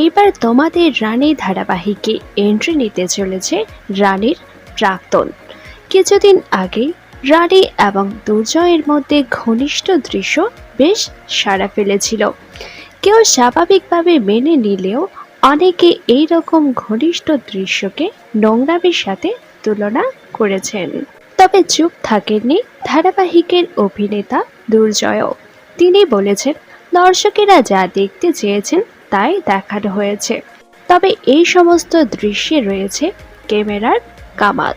এইবার তোমাদের রানী ধারাবাহিকে এন্ট্রি নিতে চলেছে রানীর প্রাক্তন। কিছুদিন আগে রানী এবং দুর্জয়ের মধ্যে ঘনিষ্ঠ দৃশ্য বেশ সাড়া ফেলেছিল। কেউ স্বাভাবিকভাবে মেনে নিলেও অনেকে এই রকম ঘনিষ্ঠ দৃশ্যকে নোংরামের সাথে তুলনা করেছেন। তবে চুপ থাকেননি ধারাবাহিকের অভিনেতা দুর্জয়ও। তিনি বলেছেন, দর্শকেরা যা দেখতে চেয়েছেন তাই দেখানো হয়েছে। তবে এই সমস্ত দৃশ্যে রয়েছে ক্যামেরার কামাল।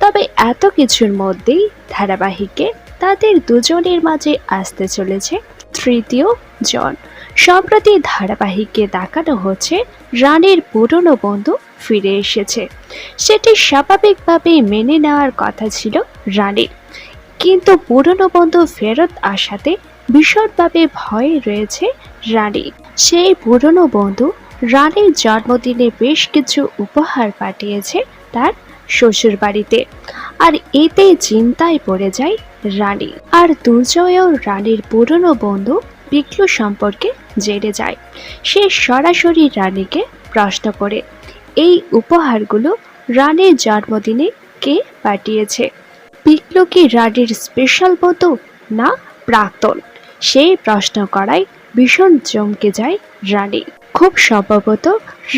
তবে এত কিছুর মধ্যেই ধারাবাহিকে তাদের দুজনের মাঝে আসতে চলেছে তৃতীয় জন। সম্প্রতি ধারাবাহিকে দেখানো হচ্ছে রানীর পুরনো বন্ধু ফিরে এসেছে। সেটি স্বাভাবিকভাবে মেনে নেওয়ার কথা ছিল রানীর। কিন্তু পুরনো বন্ধু ফেরত আসাতে ভীষণভাবে ভয়ে রয়েছে রানী সেই পুরনো বন্ধু রানীর জন্মদিনে বেশ কিছু উপহার পাঠিয়েছে তার শ্বশুর বাড়িতে আর এতে চিন্তায় পড়ে যায় রানী। আর দুর্জয়ও রানীর পুরনো বন্ধু পিকলু সম্পর্কে জেনে যায়। সে সরাসরি রানীকে প্রশ্ন করে, এই উপহারগুলো রানীর জন্মদিনে কে পাঠিয়েছে? পিকলু কি রানীর স্পেশাল বন্ধু না প্রাক্তন? সেই প্রশ্ন করায় ভীষণ চমকে যায় রানী। খুব সম্ভবত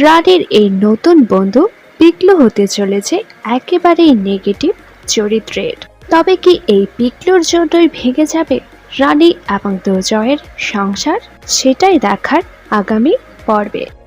রানীর এই নতুন বন্ধু পিকলু হতে চলেছে একেবারেই নেগেটিভ চরিত্রের। তবে কি এই পিকলুর জন্যই ভেঙে যাবে রানী এবং দুর্জয়ের সংসার? সেটাই দেখার আগামী পর্বে।